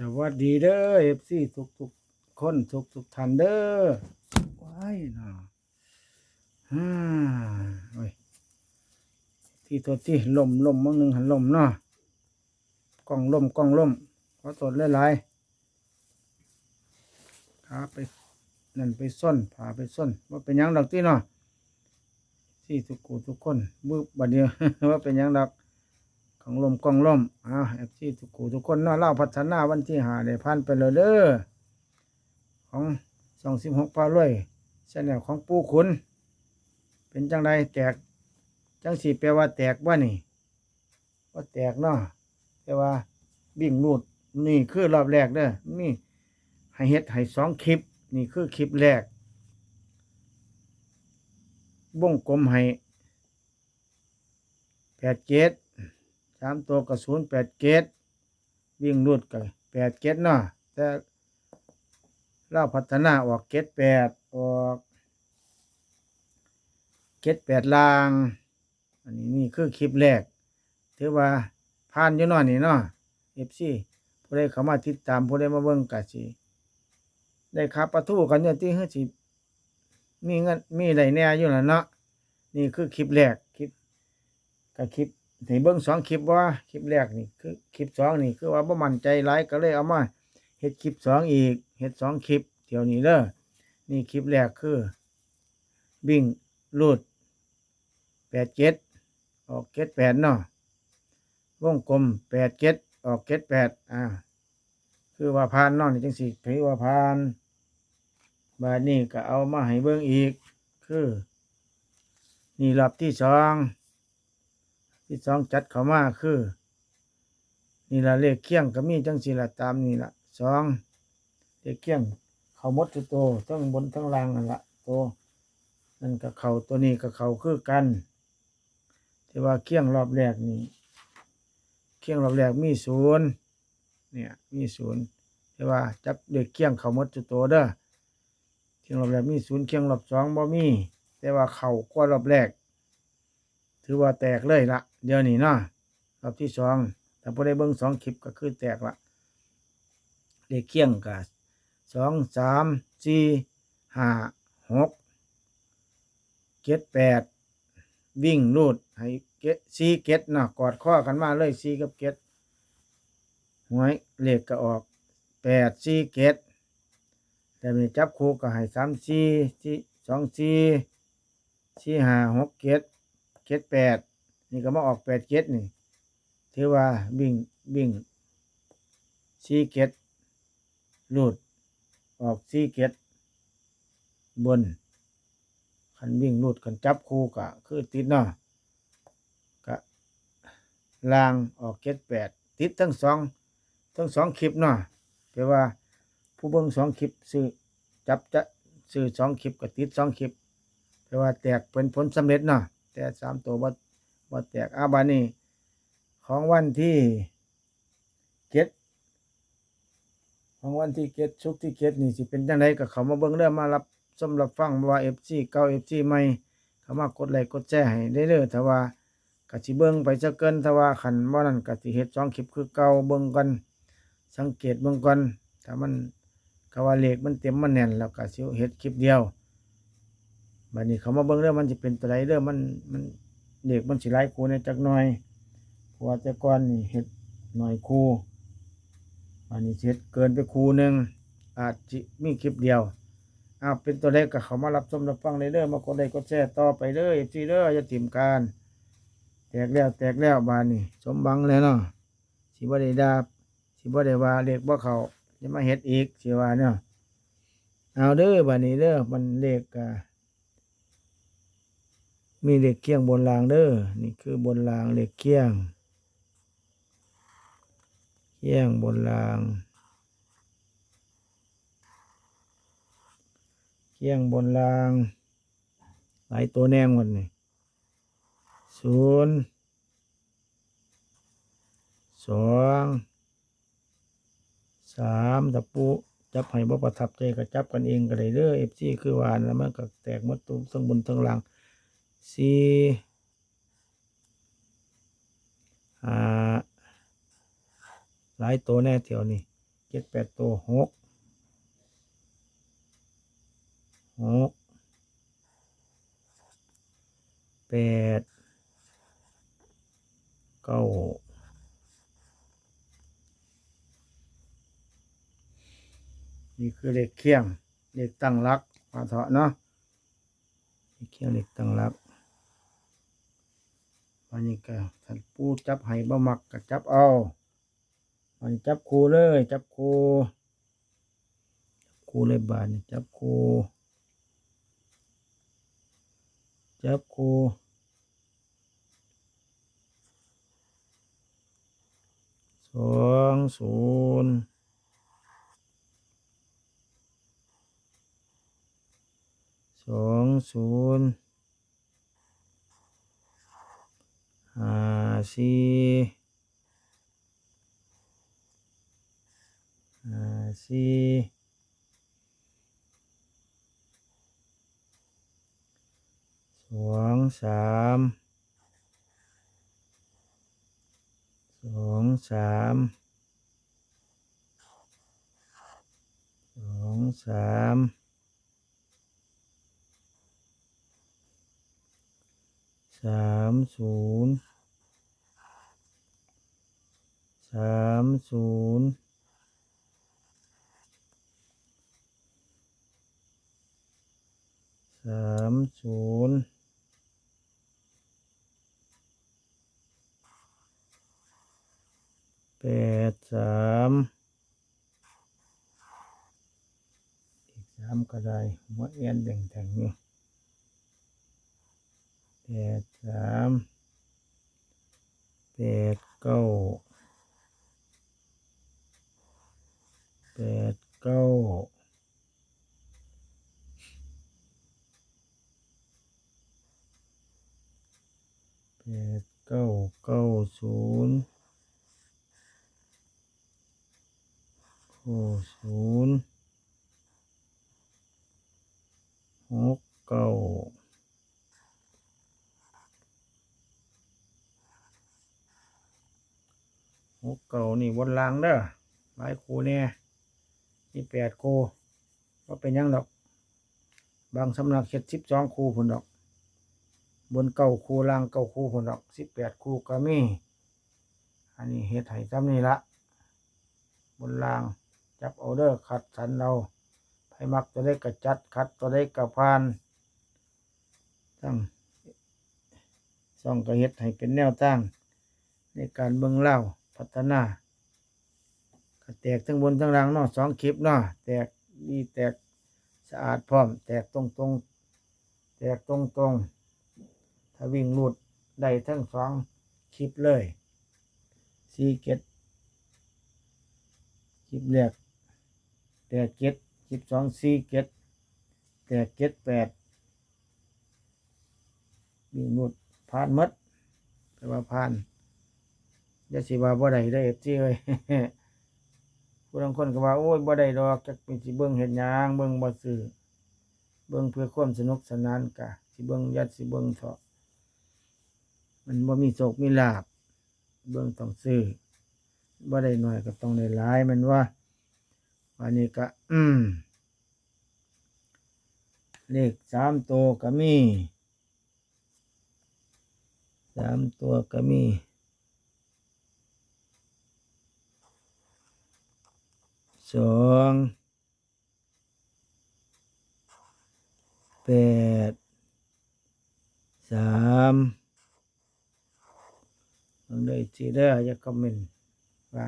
สวัสดีเด้อเอฟซีทุกทุกคนทุกทุกท่านเด้อว้ายน่ะฮ่าโอ้ยที่ตัวที่ลมลมมั่งหนึ่งหันลมเนาะกล้องลมกล้องลมขอตรวจหลายๆขาไปนั่นไปส้นผาไปส้นว่าเป็นยังดอกที่เนาะที่ทุกกูทุกคนมือบัดเดียวว่าเป็นยังดอก ของลมกองลมอ่าเอฟซีทุกคูทุกคนนาเล่าพัฒนาวันที่หาได้พันไปเลยเด้อของสองสิบหกปลาล้วยเสนแนวของปูขุน เป็นจังไดแตก จังสีแปลว่าแตกว่านี่ว่าแตกเนาะแต่ว่าบิ่งนูดนี่คือรอบแรกเด้อนี่ให้เฮ็ดให้สองคลิป นี่คือคลิปแรกวงกลมให้แปดเจ็ด สามตัวกระสุนแปดเกตวิ่งรุดกับแปดเกตเนาะแต่เราพัฒนาออกเกตแปดออกเกตแปดลาง อันนี้นี่คือคลิปแรก ถือว่าผ่านอยู่เนาะนี่เนาะเอฟซีผู้ใดเข้ามาติดตามผู้ใดมาเบิ่งกะสิได้ขับประตูกันเนี่ยที่เฮือสิมีเงินมีได้แน่อยู่แล้วเนาะนี่คือคลิปแรกคลิปกับคลิป ให้เบิ่งสองคลิปว่าคลิปแรกนี่คือคลิปสองนี่คือว่าบ่มั่นใจหลายก็เลยเอามาเฮ็ดคลิปสองอีกเฮ็ดสองคลิปเที่ยวนี้เด้อนี่คลิปแรกคือวิ่งลูดแปดเจ็ดออกเจ็ดแปดเนาะวงกลมแปดเจ็ดออกเจ็ดแปดอ่าคือว่าผ่านนาะนี่จังสิถือว่าผ่านบาดนี้ก็เอามาให้เบิ่งอีก คือ นี่รอบที่สอง ที่สองจัดเข้ามาคือ นี่ละเลขเคียงก็มีจังสีละตามนี่ละสองเลขเคียง เขามดทุกตัวทั้งบนทั้งล่างนั่นละตัวนั่นกับเขาตัวนี้กับเขาคือกันที่ว่าเคียงรอบแรกนี่เคียงรอบแรกมีศูนย์เนี่ยมีศูนย์ที่ว่าจับเลขเคียงเขามดทุกตัวเด้อเคียงรอบแรกมีศูนย์เคียงรอบสองบ่มี แต่ว่าเขากว่ารอบแรก ถือว่าแตกเลยละ เดี๋ยวนี้เนาะรอบที่สองถ้าพอได้เบิ้งสองคลิปก็คือแตกละเลขเคียงกับสองสามสี่ห้าหกเจ็ดแปดวิ่งลูดให้เก็ดสี่เก็ดเนาะกอดข้อกันมาเลยสี่กับเก็ดหวยเลขก็ออกแปดสี่เก็ดแต่มีจับคู่ก็ให้สามสี่สี่สองสี่สี่ห้าหกเก็ดเจ็ดแปด นี่ก็มาออกแปดเจ็ดนี่ถือว่าบิ่งบิ่งสี่เจ็ดรูดออกสี่เจ็ดบนคันวิ่งรูดคันจับคู่กะคือติดเนาะกะลางออกเจ็ดแปดติดทั้งสองทั้งสองคลิปเนาะแปลว่าผู้เบิ่งสองคลิปซื้อจับจะซื้อสองคลิปกับติดสองคลิปแปลว่าแตกเป็นผลสำเร็จเนาะแต่สามตัวบ่ บ่แตกอาบานี่ของวันที่เจ็ดของวันที่เจ็ดชุกที่เจ็ดนี่สิเป็นจังไดก็เขามาเบิ่งเรื่องมารับชมรับฟังว่าเอฟซีเก่าเอฟซีใหม่เขามากดไลค์กดแชร์ให้ได้เด้อถ้าว่าก็สิเบิ่งไปซะเกินถ้าว่าคันบ่นั้นก็สิเฮ็ดสองคลิปคือเก่าเบิ่งกันสังเกตเบิ่งก่อนถ้ามันก็ว่าเลขมันเต็มมันแน่นแล้วก็สิเฮ็ดคลิปเดียวบัดนี้เขามาเบิ่งเรื่องมันจะเป็นตัวไรเรื่องมันมัน เด็กมันสิไล่ครูในจักหน่อยเพราะว่าแต่ก่อนนี่เฮ็ดหน่อยครูบัดนี้เฮ็ดเกินไปครูหนึ่งอาจจะมีคลิปเดียวอ้าวเป็นตัวเลขก็เขามารับชมรับฟังในเรื่องมากดไลค์กดแชร์ต่อไปเด้อทีเด้ออย่าถิ่มการ แตกแล้วแตกแล้วบานนี้สมบังแล้วเนาะสิบ่ได้ดาบสิบ่ได้ว่าเลขบ่เขาจะมาเฮ็ดอีกสิว่าเนาะเอาเด้อบานนี้เด้อมันเลขอ่า มีเหล็กเคียงบนรางเด้อ นี่คือบนรางเหล็กเคียงเคียงบนรางเคียงบนราง หลายตัวแนงหมดนี่ศูนย์สองสามตะปูจับให้บ่ประทับใจก็จับกันเองก็ได้เด้อเอฟซีคือวานแล้วมันก็แตกมดตุ้มทั้งบนทั้งล่าง สี่ห้าหลายตัวแน่แถวนี้เจ็ดแปดตัวหกหกแปดเก้านี่คือเลขเคียงเลขตั้งรักมาเถาะเนาะเลขเคียงเลขตั้งรัก วันนี้ก็ท่านปูจับให้บ่มักก็จับเอาวันนี้จับครูเลย จับครูจับครูเลยบานนี้จับครูจับครูสองศูนย์สองศูนย์ ห้าสี่ห้าสี่สองสาม สามศูนย์สามศูนย์สามศูนย์แปดสามอีกสามก็ได้หัวเอียนแบ่งแทงอยู่ แปดสามแปดเก้าแปดเก้าแปดเก้าเก้าศูนย์เก้ศูนย์หกเก้าหกเก้านี่ บนรางเด้อหลายคูเนี่ยนี่แปดคูว่าเป็นยังดอก บางสำนักเช็ดสิบสองคูพุ่นดอก บนเก้าคูล่างเก้าคูพุ่นดอกสิบแปดคูก็มี อันนี้เฮ็ดให้จำนี่ละ บนลางจับเอเดอร์คัดสรรเราไผมักตัวได้กระจัดคัดตัวได้กระพานตั้งซ่องกระเฮ็ดให้เป็นแนวตั้งในการเบิ่งเล่าพัฒนา แตกทั้งบนทั้งล่างเนาะสองคลิปเนาะแตกดีแตกสะอาดพร้อม แตกตรงตรงๆแตกตรงตรงๆถ้าวิ่งรูดได้ทั้งสองคลิปเลยสีเก็ดคลิปแรกแตกเก็ดคลิปสองสี่เก็ดแตกเก็ดแปดวิ่งรูดผ่านหมดแปลว่าผ่านยาสิว่าบ่ได้ได้เอที่เอ้ย บางคนก็ว่าโอ้ยบ่ได้ดอกจักเป็นสิเบิ่งเฮ็ดยังเบิ่งบ่ซื้อเบิ่งเพื่อความสนุกสนานกะสิเบิ่งยัดสิเบิ่งเถาะมันบ่มีโศกมีลาบเบิ่งต้องซื้อบ่ได้หน้อยก็ต้องได้หลายมันว่าวันนี้ก็อืมเลขสามตัวก็มีสามตัวก็มี สองแปดสามลองได้ทีเด้ออย่าคอมเมนต์ว่า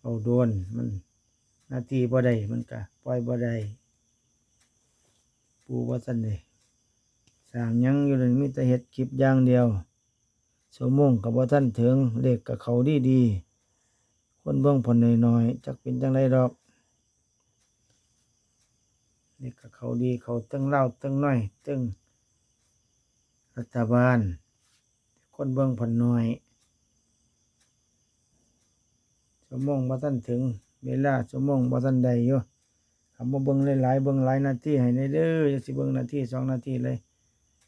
เอาโดนมันนาทีบ่ได้มันก็ปล่อยบ่ได้ปูว่าสันเดสร้างยังอยู่เลยมีแต่เฮ็ดคลิปอย่างเดียวสมงกับว่าท่านถึงเลขกับเขาดีดีคนเบิ่งผลน้อยๆจักเป็นจังไรดอก นี่ก็เขาดีเขาตั้งเล่าตั้งน้อยตั้งรัฐบาล คนเบิ่งผ่อนน้อยสมองบ่ทันถึง เวลาสมองบ่ทันใดอยู่คำว่าเบิ่งหลายๆเบิ่งหลายนาทีให้ในเด้ออย่าสิเบิ่งนาทีสองนาทีเลย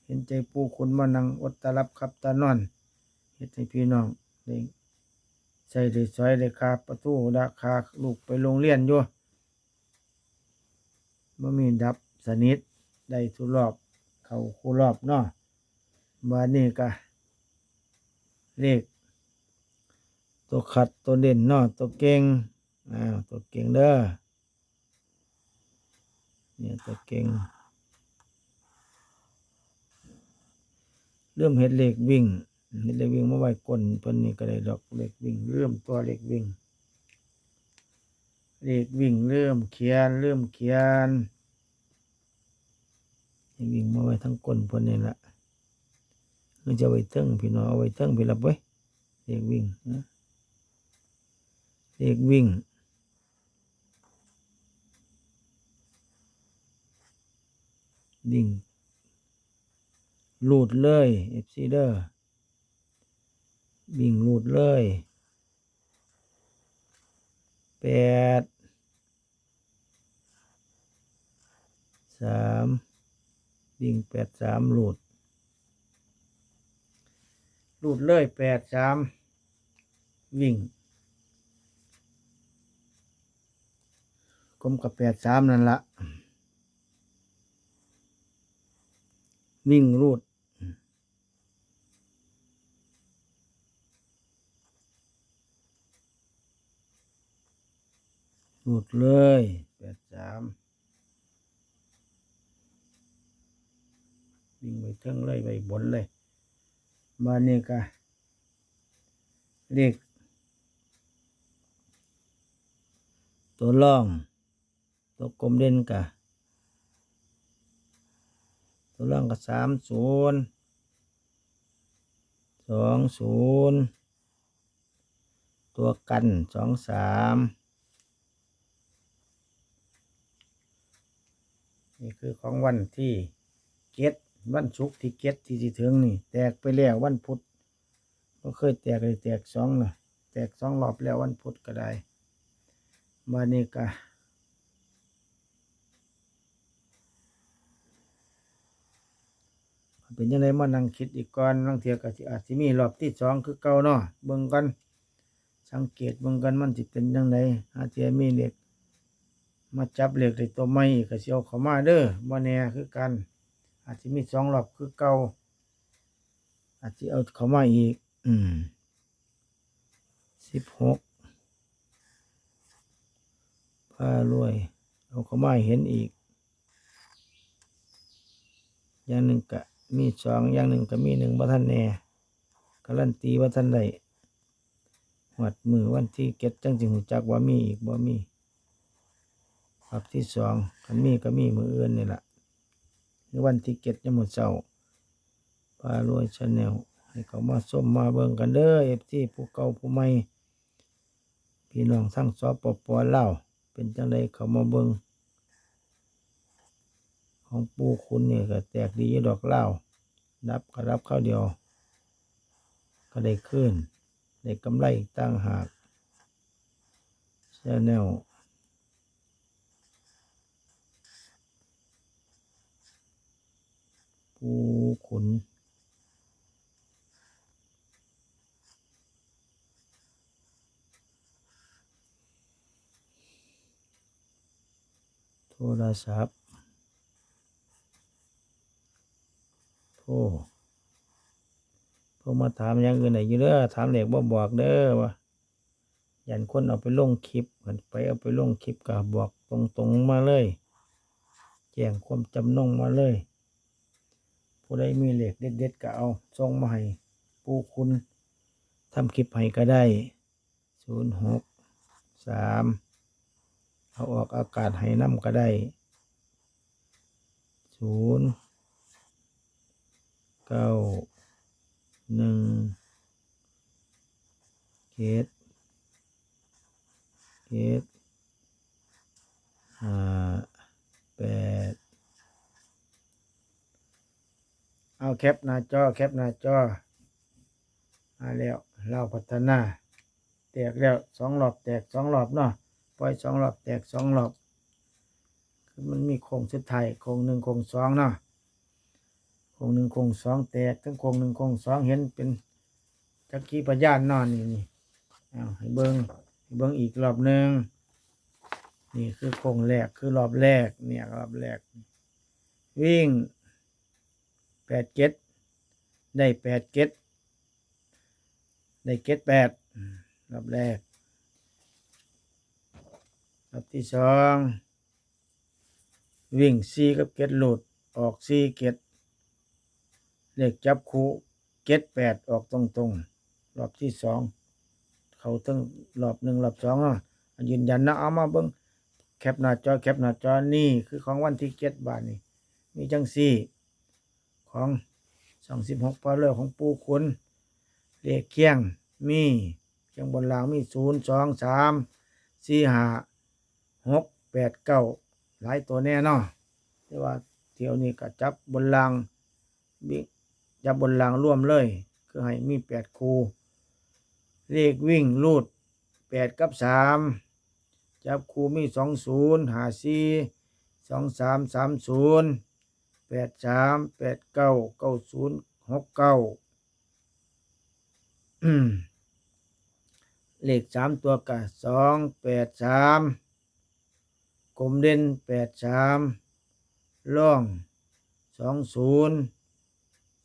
เห็นใจปูคุณมานังอดตารับขับตานอนเฮ็ดให้พี่น้องได้ใส่ได้ซอยได้คาประตูราคาลูกไปโรงเรียนอยู่ บ่มีดับสนิทได้ทุกรอบ เข้าคู่รอบเนาะบัดนี้ก็เลขตัวขัดตัวเด่นเนาะตัวเก่งอ้าวตัวเก่งเด้อเนี่ยตัวเก่งเริ่มเห็ดเหล็กวิ่งเห็ดเหล็กวิ่งมาไว้ก้นเพิ่นนี่ก็ได้ดอกเหล็กวิ่ง เริ่มตัวเหล็กวิ่ง เล็กวิ่งเริ่มเขียน เริ่มเขียนเด็กวิ่งมาไว้ทั้งก้นพนนี่ละมันจะไว้เทิงพี่น้องเอาไว้เทิงพี่รับไว้เล็กวิ่งนะเล็กวิ่งวิ่งหลูดเลยเอฟซีเดอร์วิ่งหลูดเลย แปดสามวิ่งแปดสามหลูดหลูดเลยแปดสามวิ่งกลมกับแปดสามนั่นละวิ่งรูด รูดเลยแปดสามวิ่งไปเทิงเลยไปบนเลยมาเนี่ก็เลขตัวล่อง ตัวกลมเด่นกะตัวล่างก็สามศูนย์สองศูนย์ตัวกันสองสาม นี่คือของวันที่เก็ดวันศุกร์ที่เก็ดที่จะถึงนี่ แตกไปแล้ววันพุธก็เคยแตกเลยแตกสองนะแตกสองรอบแล้ววันพุธก็ได้มานี่ก็เป็นยังไงมานั่งคิดอีกก่อนนั่งเทียกับอาจจะมีรอบที่สองคือเก่าเนาะเบิ่งกันสังเกตเบิ่งกันมันจะเป็นยังไงอาจจะมีเหล็ก มาจับเหล็กในตัวไม้อีกก็สิเอาเขามาเด้อบ่แน่คือกัน อาจจะมีสองรอบคือเก่าอาจจะเอาเขามาอีก อืมสิบหกผ้ารวย เอาเขามาให้เห็นอีก อย่างหนึ่งก็มีสองอย่างหนึ่งก็มีหนึ่งบ่ท่านแน่การันตีว่าท่านใดหวัดมือวันที่เก็ดจังจึงรู้จักว่ามีอีกบ่มี รอบที่สองคันมีก็มีมืออื่นนี่แหละหรือวันที่เก็ดยังหมดเศร้าปลารวยชาแนลให้เขามาส้มมาเบิ่งกันเด้อเอฟซีผู้เก่าผู้ใหม่พี่น้องทั้งสปปลาเป็นจังไดเขามาเบิ่งของปูคุณเนี่ยก็แตกดียอดอกเล้ารับก็รับข้าวเดียว ก็ได้ขึ้น ได้กำไรตั้งหากชาแนล ปูขนโทรศัพท์โทรโทรมาถามอย่างอื่นไหนอยู่เด้อถามเด็กบ่บอกเด้อว่ายันคนเอาไปลงคลิปเหมือนไปเอาไปลงคลิปก็บอกตรงๆมาเลย แจ้งความจำนงมาเลย ผู้ใดมีเหล็กเด็ดๆก็เอาส่งมาให้ปูคุณทำคลิปให้ก็ได้ศูนย์หกสามเอาออกอากาศให้น้ำก็ได้ศูนย์เก้าหนึ่งเจ็ดเจ็ดห้าแปด เอาแคปหน้าจอแคปหน้าจอมาแล้วเราพัฒนา แตกแล้วสองรอบแตกสองรอบเนาะปล่อยสองรอบแตกสองรอบคือมันมีโค้งสุดท้ายโค้งหนึ่งโค้งสองเนาะโครงหนึ่งโครงสองแตกทั้งโครงหนึ่งโครงสองเห็นเป็นจักรีพยานนอนนี่นี่เอาให้เบิ้งให้เบิ้งอีกรอบหนึ่งนี่คือโค้งแรกคือรอบแรกเนี่ยรอบแรกวิ่ง แปดเก็ดได้แปดเก็ดได้เก็ดแปดรอบแรกรอบที่สองวิ่งสี่กับเก็ดหลุดออกสี่เก็ดเลขจับคู่เก็ดแปดออกตรงๆรงรอบที่สองเขาตั้งรอบหนึ่งรอบสองเนาะยืนยันนะเอามาเบิ้งแคปหน้าจอแคปหน้าจอนี่คือของวันที่เก็ดบาทนี่มีจังสี่ ของสองสิบหกปอเลอของปูคุณเลขเคียงมีเคียงบนรางมีศูนย์สองสามสี่ห้าหกแปดเก้าหลายตัวแน่นาะแต่ว่าเที่ยวนี้ก็จับบนรางบิ๊กจับบนรางร่วมเลย คือให้มีแปดคูเลขวิ่งรูดแปดกับสามจับคูมีสองศูนย์หาสี่สองสามสามศูนย์ แปดสามแปดเก้าเก้าศูนย์หกเก้าเลขสามตัวกับสองแปดสามกลมเด่นแปดสามล่องสองศูนย์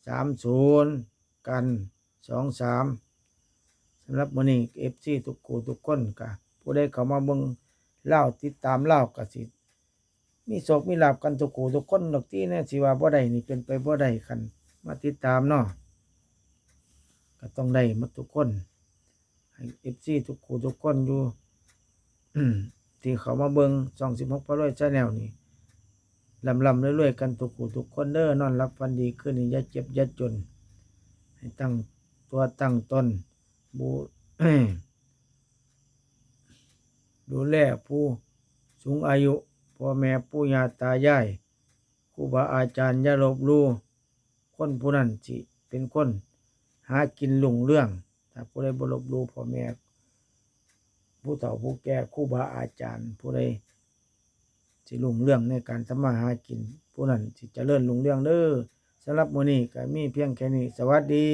สามศูนย์กันสองสามสำหรับมือนี้เอฟซีทุกคู่ทุกคนกะผู้ใดเข้ามาเบิ่งเล่าติดตามเล่ากะสิ มีโศกมีลาบกันทุกคู่ทุกคนดอกที่เนี่ยสิว่าบ่ได้นี่เป็นไปบ่ได้คัน มาติดตามเนาะก็ต้องได้มาทุกคนให้เอฟซีทุกคู่ทุกคนอยู่ที่เขามาเบิ่ง26พร้อยชาแนลนี่ลำลำเรื่อยๆกันทุกคู่ทุกคนเด้อนอนรับฟันดีขึ้นอย่าเจ็บอย่าจน ให้ตั้งตัวตั้งตนบูดูแลผู้สูงอายุ พ่อแม่ปู่ย่าตายายครูบาอาจารย์อย่าลบลู่คนผู้นั้นสิเป็นคน หากินหลุ่งเรื่อง ถ้าผู้ใดบ่ลบลู่พ่อแม่ผู้เฒ่าผู้แก่ครูบาอาจารย์ ผู้ใดสิลุงเรื่องในการทำมาหากิน ผู้นั้นสิเจริญรุ่งเรื่องเด้อสำหรับมื้อนี้ก็มีเพียงแค่นี้ สวัสดี